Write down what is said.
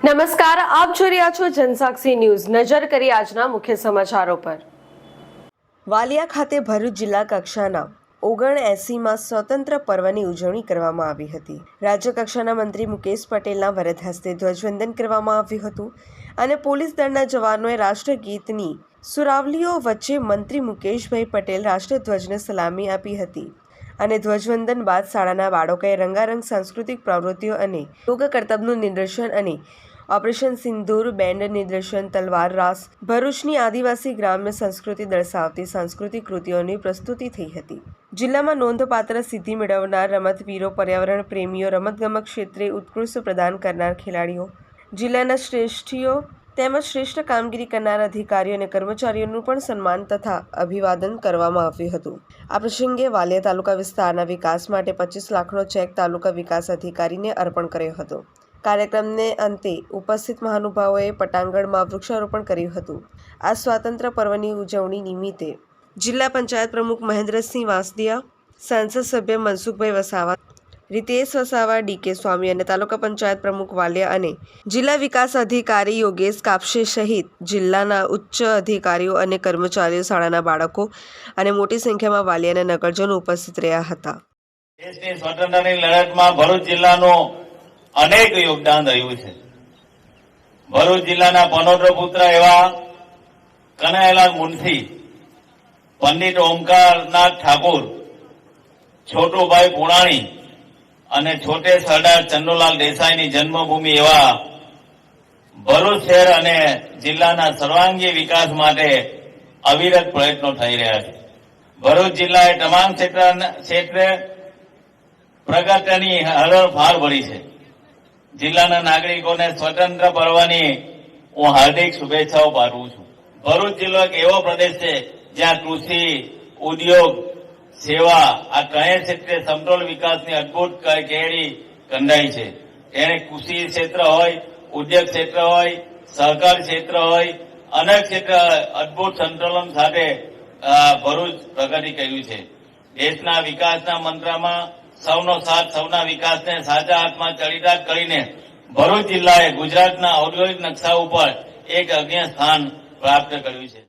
નમસ્કાર, આપ જોઈ રહ્યા છો જનસાક્ષી ન્યૂઝ. નજર કરી આજના મુખ્ય સમાચારો પર. વાલિયા ખાતે ભરૂચ જિલ્લા કક્ષાના ઓગણ એસીમાં સ્વતંત્ર પર્વની ઉજવણી કરવામાં આવી હતી. રાજ્ય કક્ષાના મંત્રી મુકેશ પટેલના વરદ હસ્તે ધ્વજવંદન કરવામાં આવ્યું હતું અને પોલીસ દળના જવાનોએ રાષ્ટ્રગીતની સુરાવલીઓ વચ્ચે મંત્રી મુકેશભાઈ પટેલ રાષ્ટ્રધ્વજને સલામી આપી હતી. અને ધ્વજવંદન બાદ શાળાના બાળકોએ રંગારંગ સાંસ્કૃતિક પ્રવૃત્તિઓ અને યોગ કરતબનું નિદર્શન અને ઓપરેશન સિંદૂર, બેન્ડ નિદર્શન, તલવાર રાસ, ભરૂચની આદિવાસી ગ્રામ્ય સંસ્કૃતિ દર્શાવતી સાંસ્કૃતિક કૃતિઓની પ્રસ્તુતિ થઈ હતી. જિલ્લામાં નોંધપાત્ર સિદ્ધિ મેળવનાર રમતવીરો, પર્યાવરણ પ્રેમીઓ, રમતગમત ક્ષેત્રે ઉત્કૃષ્ટ પ્રદાન કરનાર ખેલાડીઓ, જિલ્લાના શ્રેષ્ઠીઓ તેમજ શ્રેષ્ઠ કામગીરી કરનાર અધિકારીઓ અને કર્મચારીઓનું પણ સન્માન તથા અભિવાદન કરવામાં આવ્યું હતું. આ પ્રસંગે વાલિયા તાલુકા વિસ્તારના વિકાસ માટે પચીસ લાખનો ચેક તાલુકા વિકાસ અધિકારીને અર્પણ કર્યો હતો. કાર્યક્રમને અંતે ઉપસ્થિત મહાનુભાવોએ પટાંગણમાં વૃક્ષારોપણ કર્યું હતું. આ સ્વાતંત્ર્ય પર્વની ઉજવણી નિમિત્તે જિલ્લા પંચાયત પ્રમુખ મહેન્દ્રસિંહ વાંસદિયા, સંસદ સભ્ય મનસુખભાઈ વસાવા રીતેશ વસાવા ડીકે સ્વામી અને તાલુકા પંચાયત પ્રમુખ વાલિયા અને જિલ્લા વિકાસ અધિકારી યોગેશ કાપશે સહિત જિલ્લાના ઉચ્ચ અધિકારીઓ અને કર્મચારીઓ, શાળાના બાળકો અને મોટી સંખ્યામાં વાલિયાના નગરજનો ઉપસ્થિત રહ્યા હતા. દેશની સ્વતંત્રતાની લડતમાં ભરૂચ જિલ્લાનું અનેક યોગદાન રહ્યું છે. ભરૂચ જિલ્લાના પનોત્ર પુત્ર એવા કનૈયાલાલ મુનશી, પંડિત ઓમકારનાથ ઠાકોર, છોટુભાઈ પુણાણી અને છોટે સરદાર ચંદુલાલ દેસાઈની જન્મભૂમિ એવા ભરૂચ શહેર અને જિલ્લાના સર્વાંગી વિકાસ માટે અવિરત પ્રયત્નો થઈ રહ્યા છે. ભરૂચ જિલ્લાએ તમામ ક્ષેત્ર પ્રગતિની હરણફાળ ભરી છે. જિલ્લાના નાગરિકોને સ્વતંત્ર પર્વની હું હાર્દિક શુભેચ્છાઓ પાઠવું છું. ભરૂચ જિલ્લો એક એવો પ્રદેશ છે જ્યાં કૃષિ, ઉદ્યોગ સેવા આ ત્રણેય ક્ષેત્રે સમતોલ વિકાસની અદભુત કેળી કંડાઈ છે. એને કૃષિ ક્ષેત્ર હોય, ઉદ્યોગ ક્ષેત્ર હોય, સહકાર ક્ષેત્ર હોય, અનેક ક્ષેત્ર, અદભુત સંતુલન સાથે ભરૂચ પ્રગતિ કર્યું છે. દેશના વિકાસના મંત્રમાં સૌનો સાથ, સૌના વિકાસને સાચા હાથમાં ચરિતાર્થ કરીને ભરૂચ જિલ્લાએ ગુજરાતના ઔદ્યોગિક નકશા ઉપર એક અગ્ય સ્થાન પ્રાપ્ત કર્યું છે.